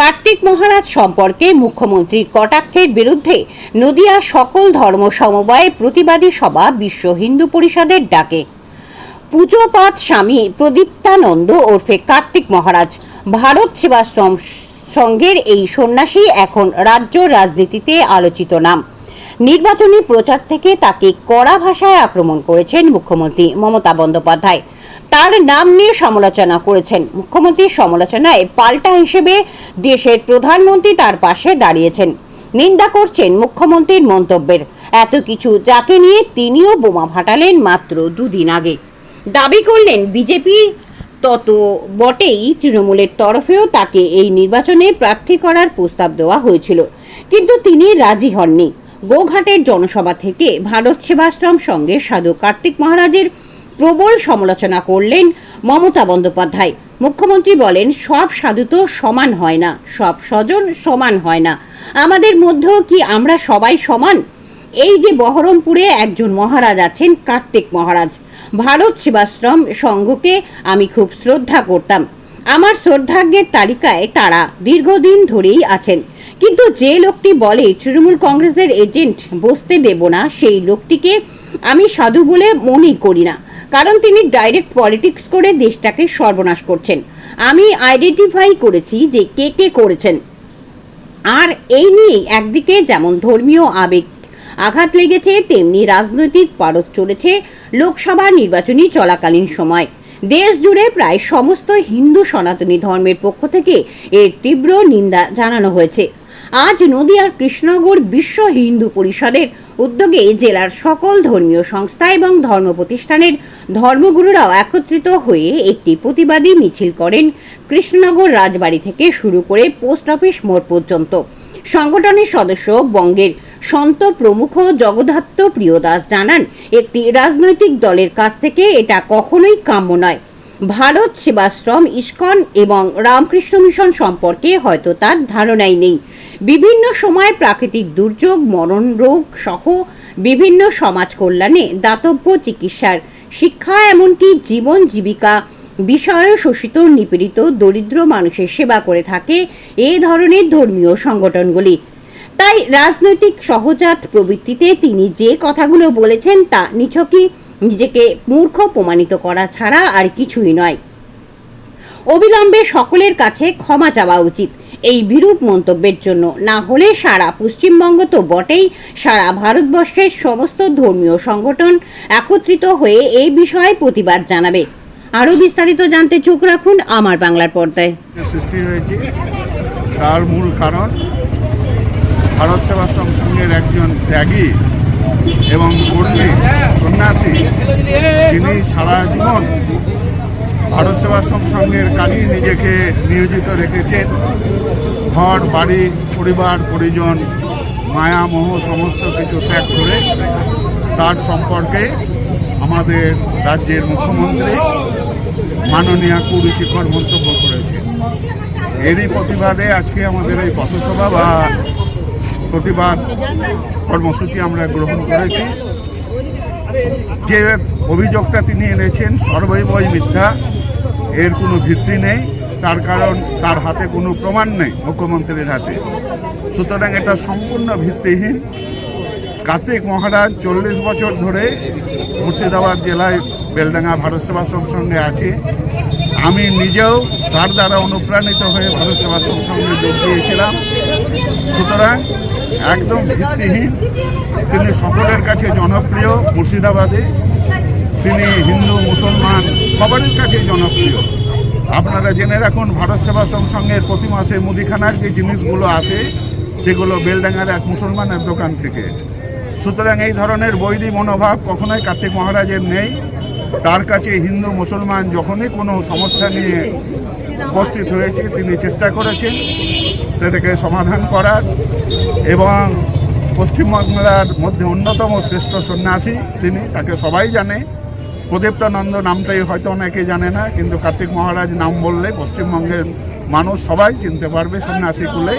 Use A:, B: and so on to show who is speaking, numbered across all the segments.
A: কার্তিক মহারাজ সম্পর্কে মুখ্যমন্ত্রীর কটাক্ষের বিরুদ্ধে নদিয়া সকল ধর্ম সমবায় প্রতিবাদী সভা বিশ্ব হিন্দু পরিষদের ডাকে। পুজোপাত স্বামী প্রদীপ্তানন্দ ওরফে কার্তিক মহারাজ ভারত সেবাশ্রম সংঘের এই সন্ন্যাসী এখন রাজ্য রাজনীতিতে আলোচিত নাম। নির্বাচনী প্রচার থেকে তাকে কড়া ভাষায় আক্রমণ করেছেন মুখ্যমন্ত্রী মমতা বন্দ্যোপাধ্যায়। তার নাম নিয়ে সমালোচনা করেছেন মুখ্যমন্ত্রীর সমালোচনায় পাল্টা হিসেবে দেশের প্রধানমন্ত্রী তার পাশে দাঁড়িয়েছেন। নিন্দা করছেন মুখ্যমন্ত্রীর মন্তব্যের। এত কিছু যাকে নিয়ে তিনিও বোমা ফাটালেন মাত্র দুদিন আগে। দাবি করলেন বিজেপি, তত বটেই তৃণমূলের তরফেও তাকে এই নির্বাচনে প্রার্থী করার প্রস্তাব দেওয়া হয়েছিল। কিন্তু তিনি রাজি হননি। গোঘাটের জনসভা থেকে ভারত সেবাশ্রম সঙ্গে সাধু কার্তিক মহারাজের প্রবল সমালোচনা করলেন মমতা বন্দ্যোপাধ্যায়। মুখ্যমন্ত্রী বলেন, সব সাধু তো সমান হয় না, সব স্বজন সমান হয় না। আমাদের মধ্যেও কি আমরা সবাই সমান? এই যে বহরমপুরে একজন মহারাজ আছেন কার্তিক মহারাজ। ভারত সেবাশ্রম সংঘকে আমি খুব শ্রদ্ধা করতাম। আমার শ্রদ্ধাজ্ঞের তালিকায় তারা দীর্ঘদিন ধরেই আছেন। কিন্তু যে লোকটি বলে তৃণমূল কংগ্রেসের এজেন্ট, বসতে দেব না, সেই লোকটিকে আমি সাধু বলে মনেই করি না। কারণ তিনি ডাইরেক্ট পলিটিক্স করে দেশটাকে সর্বনাশ করছেন। আমি আইডেন্টিফাই করেছি যে কে কে করেছেন। আর এই নিয়েই একদিকে যেমন ধর্মীয় আবেগ আঘাত লেগেছে, তেমনি রাজনৈতিক পারদ চলেছে লোকসভা নির্বাচনী চলাকালীন সময়। দেশ জুড়ে প্রায় সমস্ত হিন্দু সনাতনী ধর্মের পক্ষ থেকে এর তীব্র নিন্দা জানানো হয়েছে। আজ নদিয়ার কৃষ্ণনগর বিশ্ব হিন্দু পরিষদের উদ্যোগে জেলার সকল ধর্মীয় সংস্থা এবং ধর্ম প্রতিষ্ঠানের ধর্মগুরুরাও একত্রিত হয়ে একটি প্রতিবাদী মিছিল করেন কৃষ্ণনগর রাজবাড়ি থেকে শুরু করে পোস্ট অফিস মোড় পর্যন্ত। সংগঠনের সদস্য বঙ্গের সন্ত প্রমুখ জগদ্ধাত্র প্রিয়দাস জানান, একটি রাজনৈতিক দলের কাছ থেকে এটা কখনোই কাম্য নয়। ভারত সেবাশ্রম, ইস্কন এবং রামকৃষ্ণ মিশন সম্পর্কে হয়তো তার ধারণাই নেই। বিভিন্ন সময় প্রাকৃতিক দুর্যোগ, মরণ রোগ সহ বিভিন্ন সমাজ কল্যাণে দাতব্য চিকিৎসার শিক্ষা এমনকি জীবন জীবিকা বিষয়ে শোষিত, নিপীড়িত, দরিদ্র মানুষের সেবা করে থাকে এই ধরনের ধর্মীয় সংগঠনগুলি। তাই রাজনৈতিক সহজাত প্রবৃত্তিতে তিনি যে কথাগুলো বলেছেন তা নিছকই নিজেকে মূর্খ প্রমাণিত করা ছাড়া আর কিছুই নয়। অবিলম্বে সকলের কাছে ক্ষমা চাওয়া উচিত। এই বিরূপ মন্তব্যের জন্য না হলে সারা পশ্চিমবঙ্গ তো বটেই, সারা ভারতবর্ষের সমস্ত ধর্মীয় সংগঠন একত্রিত হয়ে এই বিষয়ে প্রতিবাদ জানাবে। আরও বিস্তারিত জানতে চোখ রাখুন আমার বাংলার পর্দায়।
B: সৃষ্টি হয়েছে তার মূল কারণ। ভারত সেবাশ্রম সংঘের একজন ত্যাগী এবং কর্মী সন্ন্যাসী তিনি সারা জীবন ভারত সেবাশ্রম সংঘের কাজেই নিজেকে নিয়োজিত রেখেছেন। ঘর, বাড়ি, পরিবার, পরিজন, মায়া, মোহ, সমস্ত কিছু ত্যাগ করে তার সম্পর্কে আমাদের রাজ্যের মুখ্যমন্ত্রী মাননীয় কুরুচিকর মন্তব্য করেছেন। এরই প্রতিবাদে আজকে আমাদের এই পথসভা বা প্রতিবাদ কর্মসূচি আমরা গ্রহণ করেছি। যে অভিযোগটা তিনি এনেছেন সর্বৈবই মিথ্যা, এর কোনো ভিত্তি নেই। তার কারণ তার হাতে কোনো প্রমাণ নেই, মুখ্যমন্ত্রীর হাতে। সুতরাং এটা সম্পূর্ণ ভিত্তিহীন। কার্তিক মহারাজ চল্লিশ বছর ধরে মুর্শিদাবাদ জেলায় বেলডাঙ্গা ভারত সেবাশ্রম সঙ্গে আছে। আমি নিজেও তার দ্বারা অনুপ্রাণিত হয়ে ভারত সেবাশ্রম সঙ্গে যোগ দিয়েছিলাম। সুতরাং একদম ভিত্তিহীন, তিনি সকলের কাছে জনপ্রিয় মুর্শিদাবাদে, তিনি হিন্দু, মুসলমান, সবারই কাছে জনপ্রিয়। আপনারা জেনে রাখুন, ভারত সেবাশ্রম সংঘের প্রতি মাসে মুদিখানার যে জিনিসগুলো আসে সেগুলো বেলডাঙ্গার এক মুসলমানের দোকান থেকে। সুতরাং এই ধরনের বৈরী মনোভাব কখনোই কার্তিক মহারাজের নেই। তার কাছে হিন্দু মুসলমান যখনই কোনো সমস্যা নিয়ে উপস্থিত হয়েছে, তিনি চেষ্টা করেছেন সেটাকে সমাধান করার এবং পশ্চিমবাংলার মধ্যে অন্যতম শ্রেষ্ঠ সন্ন্যাসী তিনি, তাকে সবাই জানে। প্রদীপ্তানন্দ নামটাই হয়তো অনেকে জানে না, কিন্তু কার্তিক মহারাজ নাম বললে পশ্চিমবঙ্গের মানুষ সবাই চিনতে পারবে সন্ন্যাসী কুলে।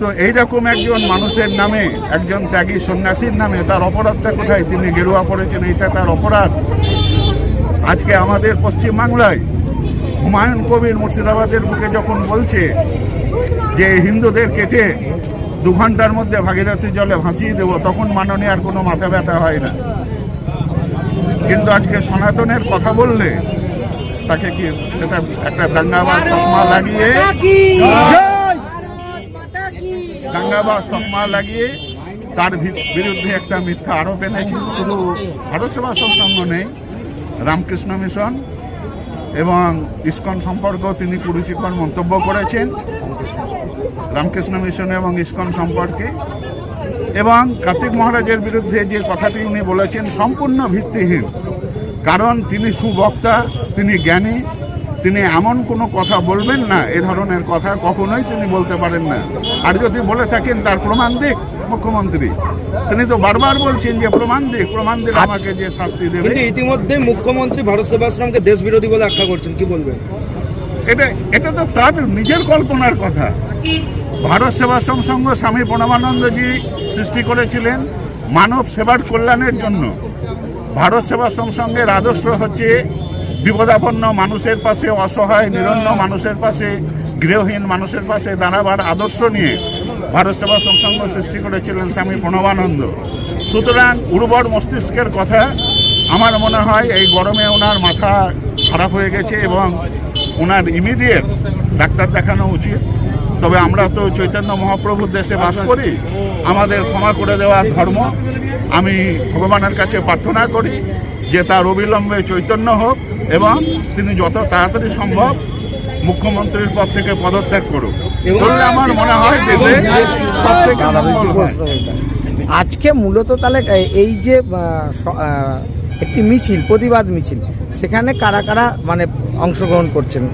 B: তো এইরকম একজন মানুষের নামে একজন ত্যাগী সন্ন্যাসীর নামে তার অপরাধটা কোথায়? তিনি গেরুয়া পড়েছেন এইটা তার অপরাধ। আজকে আমাদের পশ্চিমবাংলায় হুমায়ুন কবির মুর্শিদাবাদের বুকে যখন বলছে যে হিন্দুদের কেটে দু ঘণ্টার মধ্যে ভাগীরথী জলে ভাসিয়ে দেবো তখন মাননীয় আর কোনো মাথা ব্যথা হয় না। কিন্তু আজকে সনাতনের কথা বললে তাকে কি সেটা একটা দাঙ্গাবাজ তকমা লাগিয়ে দাঙ্গাবাজ তকমা লাগিয়ে তার বিরুদ্ধে একটা মিথ্যা আরোপ এনেছে শুধু ভারত সেবা সৎসঙ্গ নেই, রামকৃষ্ণ মিশন এবং ইস্কন সম্পর্কেও তিনি কুরুচিকর মন্তব্য করেছেন। রামকৃষ্ণ মিশন এবং ইস্কন সম্পর্কে। এবং কার্তিক মহারাজের বিরুদ্ধে যে কথাটি উনি বলেছেন, সম্পূর্ণ ভিত্তিহীন। কারণ তিনি সুবক্তা, তিনি জ্ঞানী তিনি এমন কোনো কথা বলবেন না এ ধরনের কথা কখনোই তিনি বলতে পারেন না। আর যদি বলে থাকেন তার প্রমাণ দিক মুখ্যমন্ত্রী। তিনি তো বারবার বলছেন যে প্রমাণ দিক প্রমাণ দিলে আমাকে যে শাস্তি দেবে।
C: কিন্তু ইতিমধ্যে মুখ্যমন্ত্রী ভারত সেবাশ্রমকে দেশ বিরোধী বলে আখ্যা করছেন। কি বলবেন?
B: এটা এটা তো তার নিজের কল্পনার কথা। ভারত সেবাশ্রম সংঘ স্বামী প্রণবানন্দজি সৃষ্টি করেছিলেন মানব সেবার কল্যাণের জন্য। ভারত সেবাশ্রম সংঘের আদর্শ হচ্ছে বিপদাপন্ন মানুষের পাশে, অসহায়, নিরন্ন মানুষের পাশে, গৃহহীন মানুষের পাশে দাঁড়াবার আদর্শ নিয়ে ভারত সেবাশ্রম সংসঙ্গ সৃষ্টি করেছিলেন স্বামী প্রণবানন্দ। সুতরাং উর্বর মস্তিষ্কের কথা আমার মনে হয় এই গরমে ওনার মাথা খারাপ হয়ে গেছে এবং ওনার ইমিডিয়েট ডাক্তার দেখানো উচিত। তবে আমরা তো চৈতন্য মহাপ্রভুর দেশে বাস করি, আমাদের ক্ষমা করে দেওয়া ধর্ম। আমি ভগবানের কাছে প্রার্থনা করি যে তার অবিলম্বে চৈতন্য হোক এবং তিনি যত তাড়াতাড়ি সম্ভব মুখ্যমন্ত্রীর পদ থেকে পদত্যাগ করুক। করলে আমার মনে হয় দেশে সব থেকে মঙ্গল হয়।
D: আজকে মূলত তাহলে এই যে একটি মিছিল প্রতিবাদ মিছিল সেখানে কারা কারা মানে অংশগ্রহণ করছেন?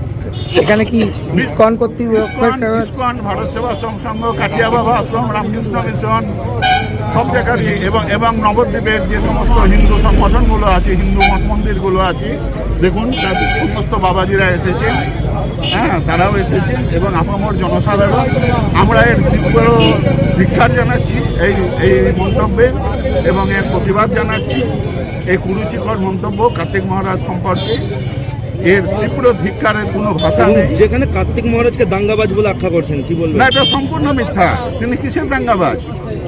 D: এখানে কি ইস্কন
B: ইস্কন ভারত সেবা সংঘ কাঠিয়া বাবা আশ্রম রামকৃষ্ণ মিশন সব জায়গারই এবং এবং নবদ্বীপের যে সমস্ত হিন্দু সংগঠনগুলো আছে হিন্দু মঠ মন্দিরগুলো আছে দেখুন সমস্ত বাবাজিরা এসেছেন। হ্যাঁ তারাও এসেছেন এবং আপামর জনসাধারণ। আমরা এর তীব্র ধিক্ষার জানাচ্ছি এই এই মন্তব্যের এবং এর প্রতিবাদ জানাচ্ছি। এই কুরুচিকর মন্তব্য কার্তিক মহারাজ সম্পর্কে। এর তীব্র ধিক্ষারের কোনো ভাষা নেই।
C: যেখানে কার্তিক মহারাজকে দাঙ্গাবাজ বলে আখ্যা করছেন কি বলবেন?
B: না এটা সম্পূর্ণ মিথ্যা। তিনি কিসের দাঙ্গাবাজ?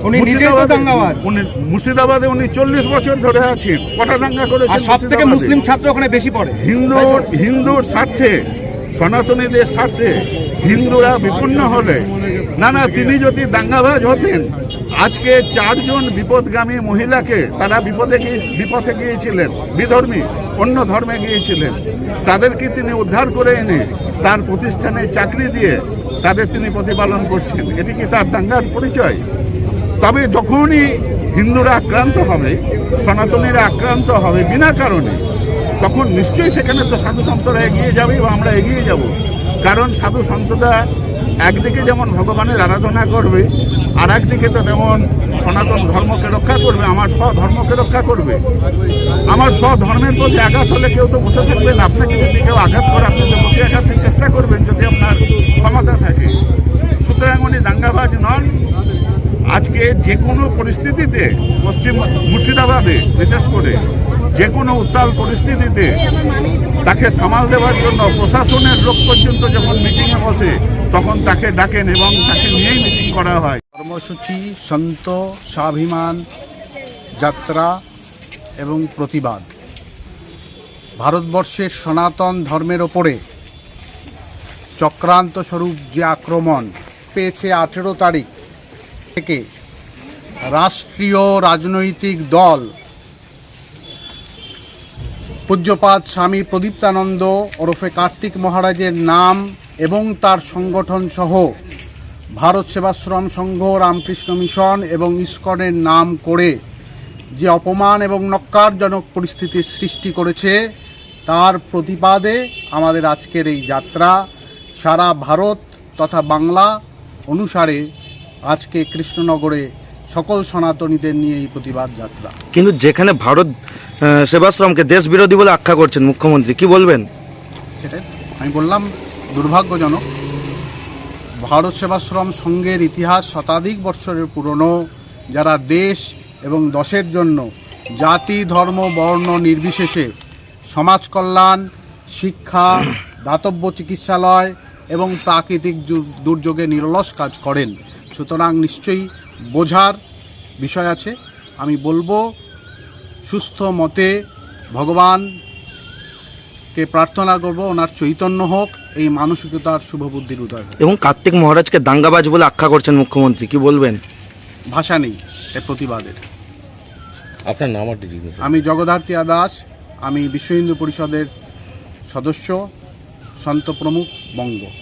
E: উনি নিজেই তো
B: মুর্শিদাবাদে-
E: দাঙ্গাবাজ।
B: উনি মুর্শিদাবাদে উনি চল্লিশ বছর ধরে আছেন। কটা দাঙ্গা
E: আর সব থেকে মুসলিম ছাত্র ওখানে বেশি পড়ে।
B: হিন্দু হিন্দুর স্বার্থে সনাতনীদের স্বার্থে হিন্দুরা বিপন্ন হলে না না তিনি যদি দাঙ্গাবাজ হতেন আজকে চারজন বিপদগামী মহিলাকে তারা বিপদে বিপথে গিয়েছিলেন বিধর্মী অন্য ধর্মে গিয়েছিলেন। তাদেরকে তিনি উদ্ধার করে এনে তার প্রতিষ্ঠানে চাকরি দিয়ে তাদের তিনি প্রতিপালন করছেন। এটি কি তার দাঙ্গার পরিচয়? তবে যখনই হিন্দুরা আক্রান্ত হবে, সনাতনীরা আক্রান্ত হবে বিনা কারণে, তখন নিশ্চয়ই সেখানে তো সাধু সন্তরা এগিয়ে যাবে বা আমরা এগিয়ে যাব। কারণ সাধু সন্তরা একদিকে যেমন ভগবানের আরাধনা করবে আর একদিকে তো তেমন সনাতন ধর্মকে রক্ষা করবে, আমার স্বধর্মকে রক্ষা করবে। আমার স্বধর্মের প্রতি আঘাত হলে কেউ তো বসে থাকবেন আপনাকে যদি কেউ আঘাত করে, আপনি তো বসে আঘাতের চেষ্টা করবেন যদি আপনার ক্ষমতা থাকে। সুতরাং উনি দাঙ্গাবাজ নন। আজকে যে কোনো পরিস্থিতিতে পশ্চিম মুর্শিদাবাদে, বিশেষ করে যে কোনো উত্তাল পরিস্থিতিতে তাকে সামাল দেওয়ার জন্য প্রশাসনের লোক পর্যন্ত যখন মিটিংয়ে বসে, তখন তাকে ডাকেন এবং তাকে নিয়েই মিটিং করা হয়।
F: কর্মসূচি, সন্ত, স্বাভিমান, যাত্রা এবং প্রতিবাদ। ভারতবর্ষের সনাতন ধর্মের ওপরে চক্রান্ত স্বরূপ যে আক্রমণ পেয়েছে আঠেরো তারিখ থেকে রাষ্ট্রীয় রাজনৈতিক দল পূজ্যপাত স্বামী প্রদীপ্তানন্দ ওরফে কার্তিক মহারাজের নাম এবং তার সংগঠন সহ ভারত সেবাশ্রম সংঘ, রামকৃষ্ণ মিশন এবং ইস্কনের নাম করে যে অপমান এবং নক্কারজনক পরিস্থিতির সৃষ্টি করেছে, তার প্রতিবাদে আমাদের আজকের এই যাত্রা সারা ভারত তথা বাংলা অনুসারে আজকে কৃষ্ণনগরে সকল সনাতনীদের নিয়ে এই প্রতিবাদ যাত্রা।
C: কিন্তু যেখানে ভারত সেবাশ্রমকে দেশ বিরোধী বলে আখ্যা করছেন মুখ্যমন্ত্রী কি বলবেন?
F: সেটাই আমি বললাম দুর্ভাগ্যজনক ভারত সেবাশ্রম সংঘের ইতিহাস শতাধিক বৎসরের পুরনো যারা দেশ এবং দশের জন্য জাতি ধর্ম বর্ণ নির্বিশেষে সমাজ কল্যাণ শিক্ষা দাতব্য চিকিৎসালয় এবং প্রাকৃতিক দুর্যোগে নিরলস কাজ করেন। সুতরাং নিশ্চয়ই বোঝার বিষয় আছে। আমি বলব সুস্থ মতে ভগবানকে প্রার্থনা করব ওনার চৈতন্য হোক এই মানসিকতার শুভবুদ্ধির উদয় হোক।
C: এবং কার্তিক মহারাজকে দাঙ্গাবাজ বলে আখ্যা করছেন মুখ্যমন্ত্রী কি বলবেন?
F: ভাষা নেই এ প্রতিবাদের।
E: আপনার নাম আর
F: আমি জগদ্ধার্তিয়া দাস আমি বিশ্ব হিন্দু পরিষদের সদস্য সন্ত প্রমুখ বঙ্গ।